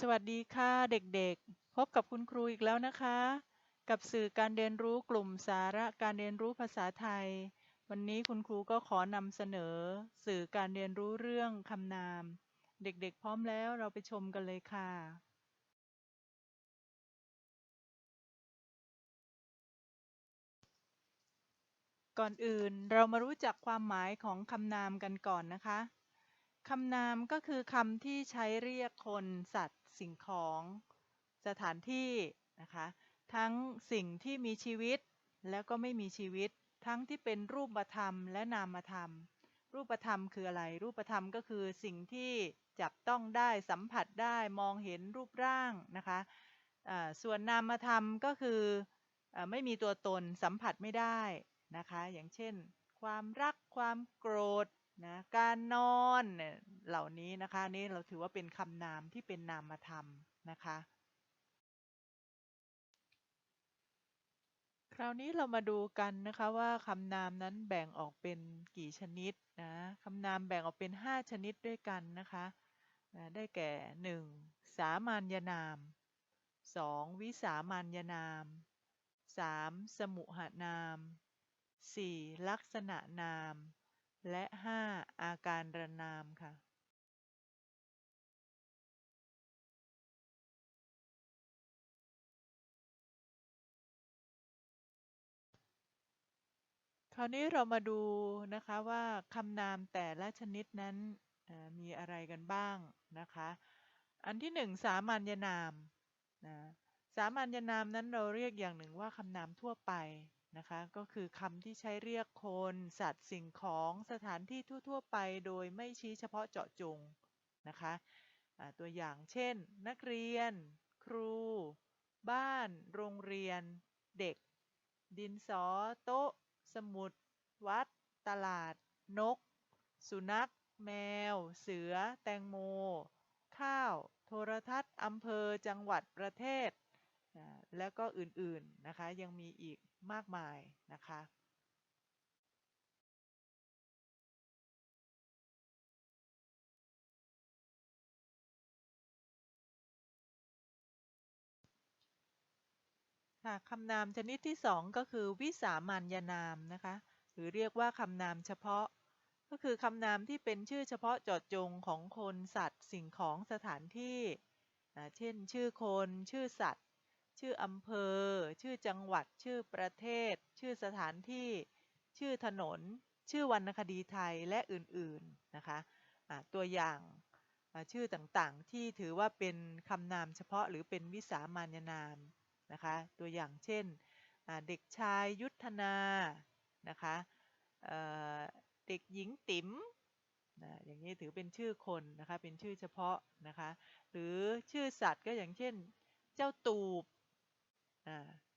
สวัสดีค่ะเด็กๆ พบกับคุณครูอีกแล้วนะคะ กับสื่อการเรียนรู้กลุ่มสาระการเรียนรู้ภาษาไทย วันนี้คุณครูก็ขอนำเสนอ สื่อการเรียนรู้เรื่องคำนาม เด็กๆ พร้อมแล้วเราไปชมกันเลยค่ะ ก่อนอื่นเรามารู้จักความหมายของคำนามกันก่อนนะคะคำนามก็คือคำที่ใช้เรียกคนสัตว์ สิ่งของสถานที่นะคะ ทั้งสิ่งที่มีชีวิตแล้วก็ไม่มีชีวิต ทั้งที่เป็นรูปธรรมและนามธรรม รูปธรรมคืออะไร รูปธรรมก็คือสิ่งที่จับต้องได้สัมผัสได้มองเห็นรูปร่างนะคะส่วนนามธรรมก็คืออไม่มีตัวตนสัมผัสไม่ได้นะคะ อย่างเช่น ความรักความโกรธ นะการนอนเหล่านี้นะคะนี่เราถือว่าเป็นคำนามที่เป็นนามธรรมนะคะ คราวนี้เรามาดูกันนะคะว่าคำนามนั้นแบ่งออกเป็นกี่ชนิดนะคำนามแบ่งออกเป็น 5 ชนิดด้วยกันนะคะนะได้แก่ 1. สามัญนาม 2. วิสามัญนาม 3. สมุหนาม 4. ลักษณะนาม และ 5. อาการระนามค่ะคราวนี้เรามาดูนะคะว่าคำนามแต่ละชนิดนั้นมีอะไรกันบ้างนะคะ อันที่หนึ่งสามัญนามนะสามัญนามนั้นเราเรียกอย่างหนึ่งว่าคำนามทั่วไป นะคะ ก็คือคำที่ใช้เรียกคน สัตว์สิ่งของสถานที่ทั่ว ๆ ไปโดยไม่ชี้เฉพาะเจาะจงนะคะตัวอย่างเช่น นักเรียน ครู บ้าน โรงเรียน เด็ก ดินสอ โต๊ะ สมุด วัด ตลาด นก สุนัข แมว เสือ แตงโม ข้าว โทรทัศน์อำเภอ จังหวัดประเทศ แล้วก็อื่นๆนะคะ ยังมีอีกมากมายนะคะค่ะคำนามชนิดที่สองก็คือวิสามัญนามนะคะ หรือเรียกว่าคำนามเฉพาะ ก็คือคำนามที่เป็นชื่อเฉพาะเจาะจงของคนสัตว์ สิ่งของสถานที่ เช่น ชื่อคน ชื่อสัตว์ ชื่ออำเภอ ชื่อจังหวัด ชื่อประเทศ ชื่อสถานที่ ชื่อถนน ชื่อวรรณคดีไทยและอื่นๆนะคะะตัวอย่างชื่อต่างๆ ที่ถือว่าเป็นคำนามเฉพาะหรือเป็นวิสามัญนามนะคะตัวอย่างเช่นเด็กชายยุทธนานะคะเด็กหญิงติ๋มนะอย่างนี้ถือเป็นชื่อคนนะคะเป็นชื่อเฉพาะนะคะหรือชื่อสัตว์ก็อย่างเช่น เจ้าตูบ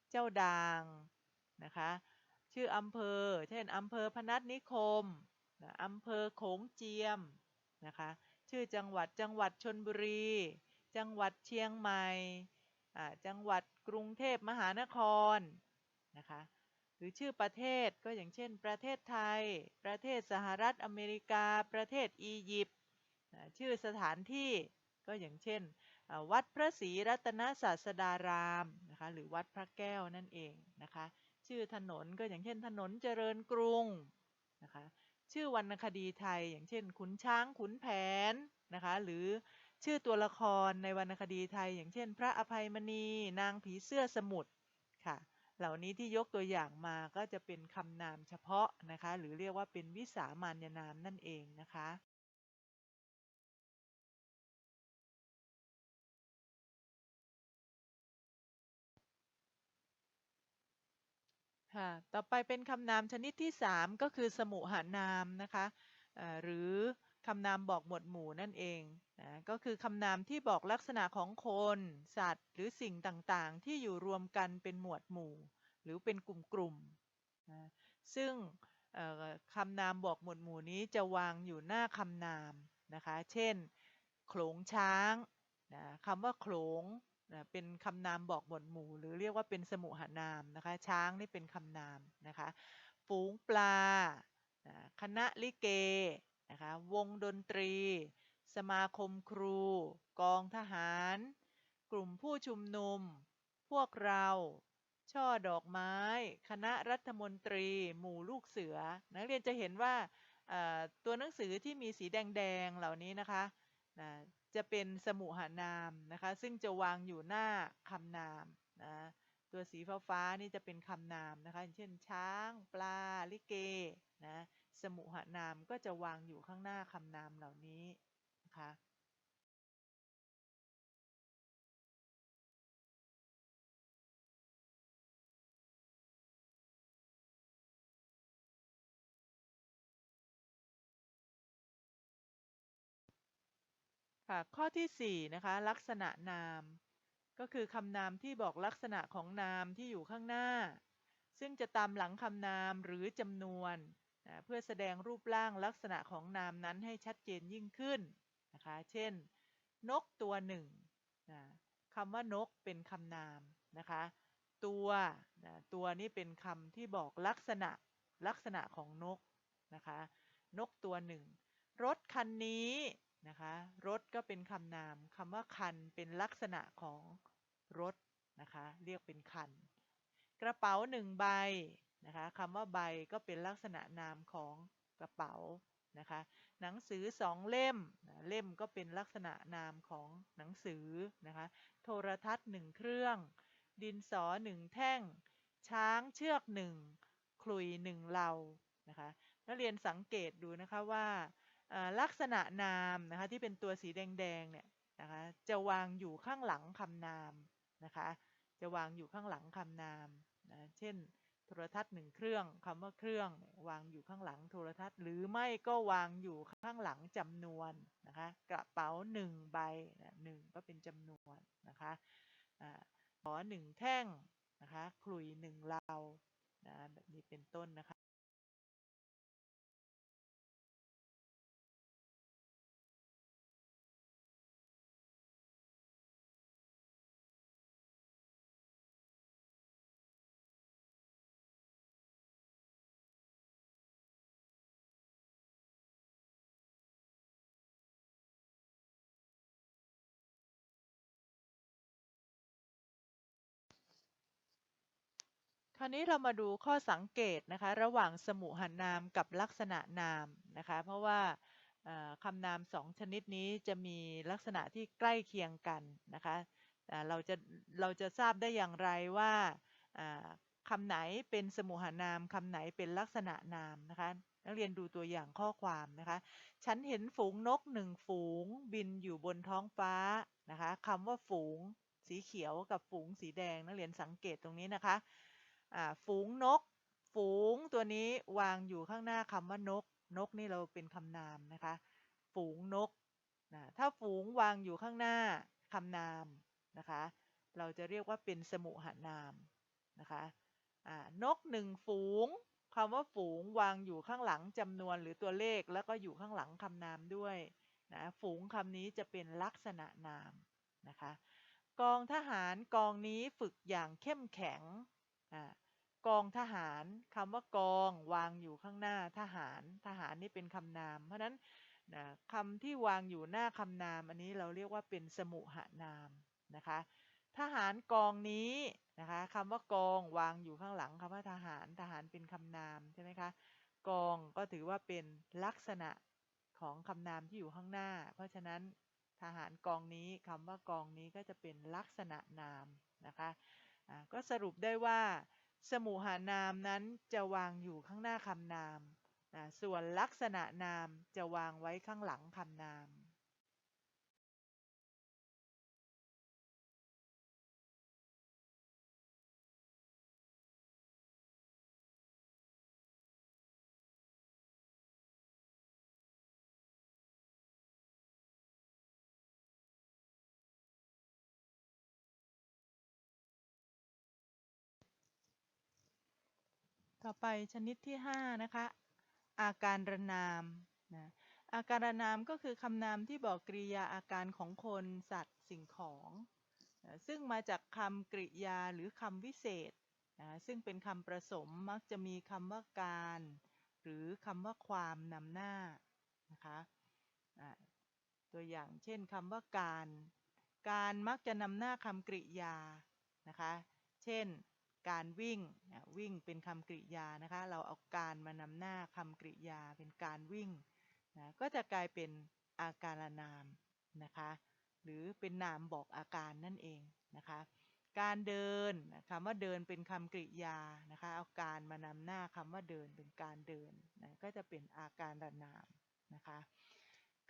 เจ้าดางนะคะชื่ออำเภอ เช่นอำเภอพนัสนิคมอำเภอโขงเจียมนะคะชื่อจังหวัดจังหวัดชนบุรี จังหวัดเชียงใหม่จังหวัดกรุงเทพมหานครนะคะหรือชื่อประเทศก็อย่างเช่น ประเทศไทย ประเทศสหรัฐอเมริกา ประเทศอียิปต์ชื่อสถานที่ก็อย่างเช่น วัดพระศรีรัตนศาสดารามน หรือวัดพระแก้วนั่นเองนะคะ ชื่อถนนก็อย่างเช่นถนนเจริญกรุงนะคะ ชื่อวรรณคดีไทย อย่างเช่น ขุนช้างขุนแผนนะคะ หรือชื่อตัวละครในวรรณคดีไทย อย่างเช่น พระอภัยมณีนางผีเสื้อสมุทรค่ะ เหล่านี้ที่ยกตัวอย่างมาก็จะเป็นคำนามเฉพาะนะคะ หรือเรียกว่าเป็นวิสามัญนามนั่นเองนะคะ ค่ะ ต่อไปเป็นคำนามชนิดที่ 3 ก็คือสมุหานามนะคะหรือคำนามบอกหมวดหมู่นั่นเองนะก็คือคำนามที่บอกลักษณะของคน สัตว์ หรือสิ่งต่างๆ ที่อยู่รวมกันเป็นหมวดหมู่ หรือเป็นกลุ่มๆนะซึ่งคำนามบอกหมวดหมู่นี้จะวางอยู่หน้าคำนามนะคะ เช่น โขลงช้างนะคำว่าโขลง นะเป็นคำนามบอกหมวดหมู่ หรือเรียกว่าเป็นสมุหานามนะคะช้างนี่เป็นคำนามนะคะฝูงปลาคณะลิเกนะคะวงดนตรี สมาคมครู กองทหาร กลุ่มผู้ชุมนุม พวกเรา ช่อดอกไม้ คณะรัฐมนตรี หมู่ลูกเสือ นักเรียนจะเห็นว่าตัวหนังสือที่มีสีแดงๆเหล่านี้นะคะ จะเป็นสมุหานามนะคะ ซึ่งจะวางอยู่หน้าคำนามนะตัวสีฟ้าฟ้านี่จะเป็นคำนามนะคะเช่นช้างปลาลิเกนะสมุหานามก็จะวางอยู่ข้างหน้าคำนามเหล่านี้นะคะ ค่ะ ข้อที่ 4 นะคะ ลักษณะนาม ก็คือคำนามที่บอกลักษณะของนามที่อยู่ข้างหน้า ซึ่งจะตามหลังคำนามหรือจำนวนนะเพื่อแสดงรูปร่างลักษณะของนามนั้นให้ชัดเจนยิ่งขึ้นนะคะ เช่น นกตัวหนึ่งนะคำว่านกเป็นคำนามนะคะ ตัวนะตัวนี้เป็นคำที่บอกลักษณะลักษณะของนกนะคะ นกตัวหนึ่ง รถคันนี้ นะคะรถก็เป็นคำนามคำว่าคันเป็นลักษณะของรถนะคะเรียกเป็นคัน กระเป๋าหนึ่งใบนะคะคำว่าใบก็เป็นลักษณะนามของกระเป๋านะคะหนังสือสองเล่มเล่มก็เป็นลักษณะนามของหนังสือนะคะโทรทัศน์หนึ่งเครื่อง ดินสอหนึ่งแท่ง ช้างเชือกหนึ่งคลุยหนึ่งเหล่านะคะนักเรียนสังเกตดูนะคะว่า ลักษณะนามนะคะที่เป็นตัวสีแดงๆเนี่ยนะคะจะวางอยู่ข้างหลังคำนามนะคะจะวางอยู่ข้างหลังคำนามนะเช่น โทรทัศน์หนึ่งเครื่องคำว่าเครื่องวางอยู่ข้างหลังโทรทัศน์ หรือไม่ก็วางอยู่ข้างหลังจำนวนนะคะกระเป๋าหนึ่งใบหนึ่งก็เป็นจำนวนนะคะขอหนึ่งแท่งนะคะคลุยหนึ่งเลานะแบบนี้เป็นต้นนะคะ ราวนี้เรามาดูข้อสังเกตนะคะ ระหว่างสมุหนามกับลักษณะนามนะคะ เพราะว่าคำนามสองชนิดนี้จะมีลักษณะที่ใกล้เคียงกันนะคะเราจะเราจะทราบได้อย่างไรว่าคำไหนเป็นสมุหนามคำไหนเป็นลักษณะนามนะคะ นักเรียนดูตัวอย่างข้อความนะคะ ฉันเห็นฝูงนกหนึ่งฝูงบินอยู่บนท้องฟ้านะคะคำว่าฝูงสีเขียวกับฝูงสีแดงนักเรียนสังเกตตรงนี้นะคะ ฝูงนก ฝูงตัวนี้วางอยู่ข้างหน้าคำว่านก นกนี่เราเป็นคำนามนะคะ ฝูงนกนะถ้าฝูงวางอยู่ข้างหน้าคำนามนะคะ เราจะเรียกว่าเป็นสมุหานามนะคะนกหนึ่งฝูงคำว่าฝูงวางอยู่ข้างหลังจำนวนหรือตัวเลขแล้วก็อยู่ข้างหลังคำนามด้วยนะฝูงคำนี้จะเป็นลักษณะนามนะคะ กองทหารกองนี้ฝึกอย่างเข้มแข็ง กองทหารคำว่ากองวางอยู่ข้างหน้าทหาร ทหารนี่เป็นคำนาม เพราะนั้นนะคำที่วางอยู่หน้าคำนาม อันนี้เราเรียกว่าเป็นสมุหนามนะคะทหารกองนี้นะคะคำว่ากองวางอยู่ข้างหลังคำว่าทหารทหารเป็นคำนามใช่ไหมคะกองก็ถือว่าเป็นลักษณะของคำนามที่อยู่ข้างหน้า เพราะฉะนั้นทหารกองนี้คำว่ากองนี้ก็จะเป็นลักษณะนามนะคะก็สรุปได้ว่า สมุหานามนั้นจะวางอยู่ข้างหน้าคำนามนะส่วนลักษณะนามจะวางไว้ข้างหลังคำนาม ต่อไปชนิดที่ 5 นะคะ อาการระนามนะอาการระนามก็คือคำนามที่บอกกริยาอาการของคน สัตว์ สิ่งของนะซึ่งมาจากคำกริยาหรือคำวิเศษนะซึ่งเป็นคำประสมมักจะมีคำว่าการ หรือคำว่าความนำหน้านะคะตัวอย่างเช่นคำว่าการ การมักจะนำหน้าคำกริยานะคะ เช่น การวิ่งวิ่งเป็นคำกริยานะคะ เราเอาการมานำหน้าคำกริยาเป็นการวิ่งนะก็จะกลายเป็นอาการนามนะคะ หรือเป็นนามบอกอาการนั่นเองนะคะ การเดินคำว่าเดินเป็นคำกริยานะคะ เอาการมานำหน้าคำว่าเดินเป็นการเดินนะก็จะเป็นอาการนามนะคะ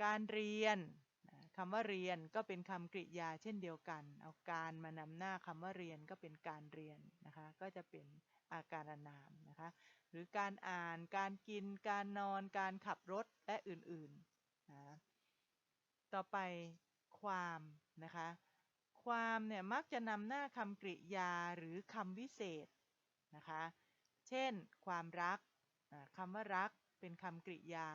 การเรียน คำว่าเรียนก็เป็นคำกริยาเช่นเดียวกัน เอาการมานำหน้าคำว่าเรียนก็เป็นการเรียนนะคะ ก็จะเป็นอาการนามนะคะ หรือการอ่าน การกิน การนอน การขับรถ และอื่นๆนะต่อไปความนะคะ ความเนี่ยมักจะนำหน้าคำกริยาหรือคำวิเศษนะคะ เช่น ความรักคำว่ารักเป็นคำกริยา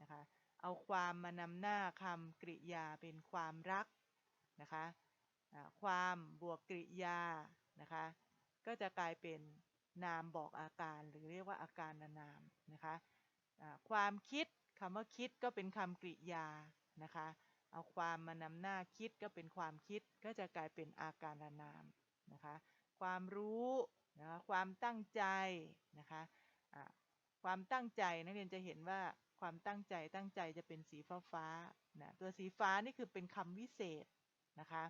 นะคะ เอาความมานำหน้าคำกริยาเป็นความรักนะคะความบวกกริยานะคะก็จะกลายเป็นนามบอกอาการหรือเรียกว่าอาการนามนะคะความคิดคำว่าคิดก็เป็นคำกริยานะคะเอาความมานำหน้าคิดก็เป็นความคิดก็จะกลายเป็นอาการนามนะคะความรู้นะคะความตั้งใจนะคะความตั้งใจนักเรียนจะเห็นว่า ความตั้งใจตั้งใจจะเป็นสีฟ้าฟ้านะตัวสีฟ้านี่คือเป็นคำวิเศษนะคะ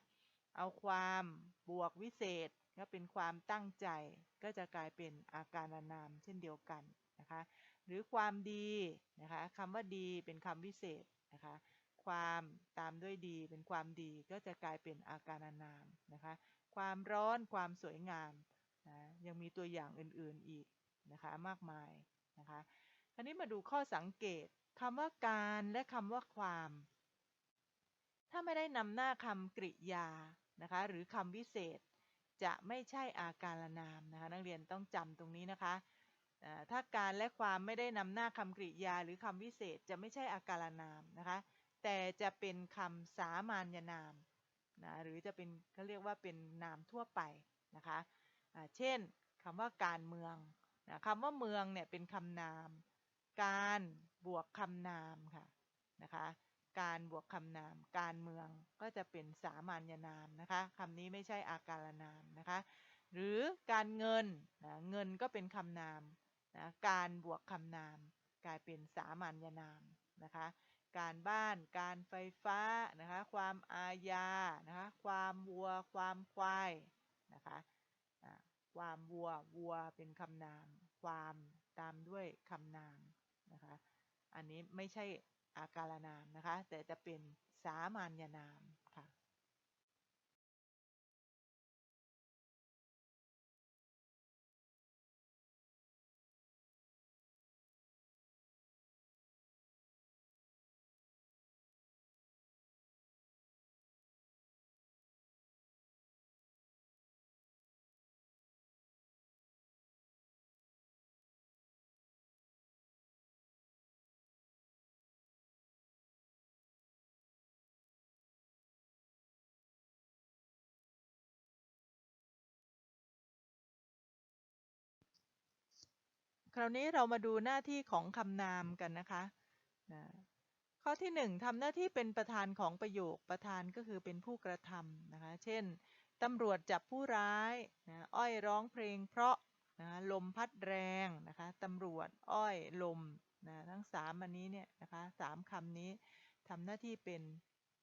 เอาความบวกวิเศษก็เป็นความตั้งใจก็จะกลายเป็นอาการนามเช่นเดียวกันนะคะหรือความดีนะคะคำว่าดีเป็นคำวิเศษนะคะความตามด้วยดีเป็นความดีก็จะกลายเป็นอาการนามนะคะความร้อนความสวยงามนะยังมีตัวอย่างอื่นๆอีกนะคะมากมายนะคะ อันนี้มาดูข้อสังเกตคำว่าการและคำว่าความ ถ้าไม่ได้นำหน้าคำกริยานะคะหรือคำวิเศษ จะไม่ใช่อาการนามนะคะนักเรียนต้องจำตรงนี้นะคะถ้าการและความไม่ได้นำหน้าคำกริยาหรือคำวิเศษจะไม่ใช่อาการนามนะคะแต่จะเป็นคำสามัญนามนะหรือจะเป็นเขาเรียกว่าเป็นนามทั่วไปนะคะเช่นคำว่าการเมืองนะคำว่าเมืองเนี่ยเป็นคำนาม การบวกคำนามค่ะนะคะการบวกคำนาม การเมืองก็จะเป็นสามัญนามนะคะคำนี้ไม่ใช่อาการนามนะคะหรือการเงินนะเงินก็เป็นคำนามนะการบวกคำนาม กลายเป็นสามัญนามนะคะการบ้านการไฟฟ้านะคะความอาญานะคะความวัว ความควายนะคะความวัววัวเป็นคำนาม ความตามด้วยคำนาม นะคะ อันนี้ไม่ใช่อาการนามนะคะ แต่จะเป็นสามัญนาม คราวนี้เรามาดูหน้าที่ของคำนามกันนะคะนะข้อที่1ทำหน้าที่เป็นประธานของประโยคประธานก็คือเป็นผู้กระทำนะคะ เช่นตำรวจจับผู้ร้ายนะอ้อยร้องเพลงเพราะนะลมพัดแรงนะคะตำรวจอ้อยลมนะทั้งสามอันนี้เนี่ยนะคะสามคำนี้ทำหน้าที่เป็น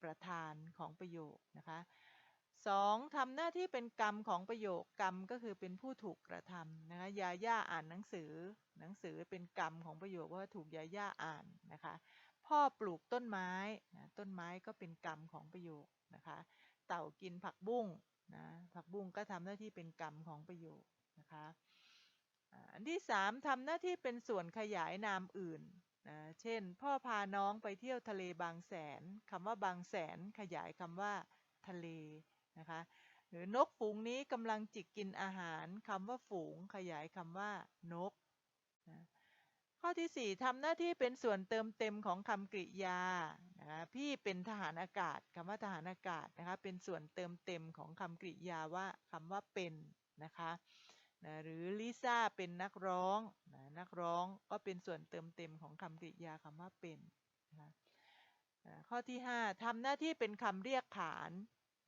ประธานของประโยคนะคะ 2. ทำหน้าที่เป็นกรรมของประโยคกรรมก็คือเป็นผู้ถูกกระทำนะคะยาย่าอ่านหนังสือ หนังสือเป็นกรรมของประโยคว่าถูกยาย่าอ่านนะคะพ่อปลูกต้นไม้นะต้นไม้ก็เป็นกรรมของประโยคนะคะเต่ากินผักบุ้งนะผักบุ้งก็ทำหน้าที่เป็นกรรมของประโยคนะคะอันที่สามทำหน้าที่เป็นส่วนขยายนามอื่นนะเช่น พ่อพาน้องไปเที่ยวทะเลบางแสนคำว่าบางแสนขยายคำว่าทะเล นะคะหรือนกฝูงนี้กำลังจิกกินอาหารคำว่าฝูงขยายคำว่านกนะข้อที่ 4ทำหน้าที่เป็นส่วนเติมเต็มของคำกริยานะคะพี่เป็นทหารอากาศคำว่าทหารอากาศนะคะเป็นส่วนเติมเต็มของคำกริยาว่าคำว่าเป็นนะคะนะหรือลิซ่าเป็นนักร้องนะนักร้องก็เป็นส่วนเติมเต็มของคำกริยาคำว่าเป็นนะข้อที่ 5ทำหน้าที่เป็นคำเรียกขาน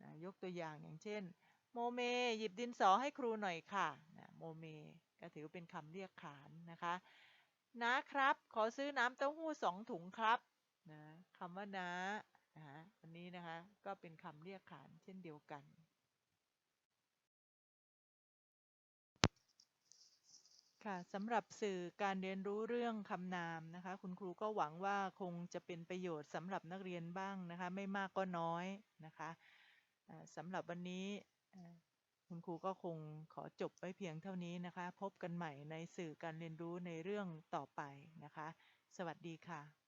นะยกตัวอย่างอย่างเช่น โมเม หยิบดินสอให้ครูหน่อยค่ะนะโมเมก็ถือเป็นคำเรียกขานนะคะนะครับ ขอซื้อน้ำเต้าหู้สองถุงครับนะคำว่านะนะะอันนี้นะคะก็เป็นคำเรียกขานเช่นเดียวกันค่ะสำหรับสื่อการเรียนรู้เรื่องคำนามนะคะคุณครูก็หวังว่าคงจะเป็นประโยชน์สำหรับนักเรียนบ้างนะคะไม่มากก็น้อยนะคะ สำหรับวันนี้คุณครูก็คงขอจบไว้เพียงเท่านี้นะคะ พบกันใหม่ในสื่อการเรียนรู้ในเรื่องต่อไปนะคะ สวัสดีค่ะ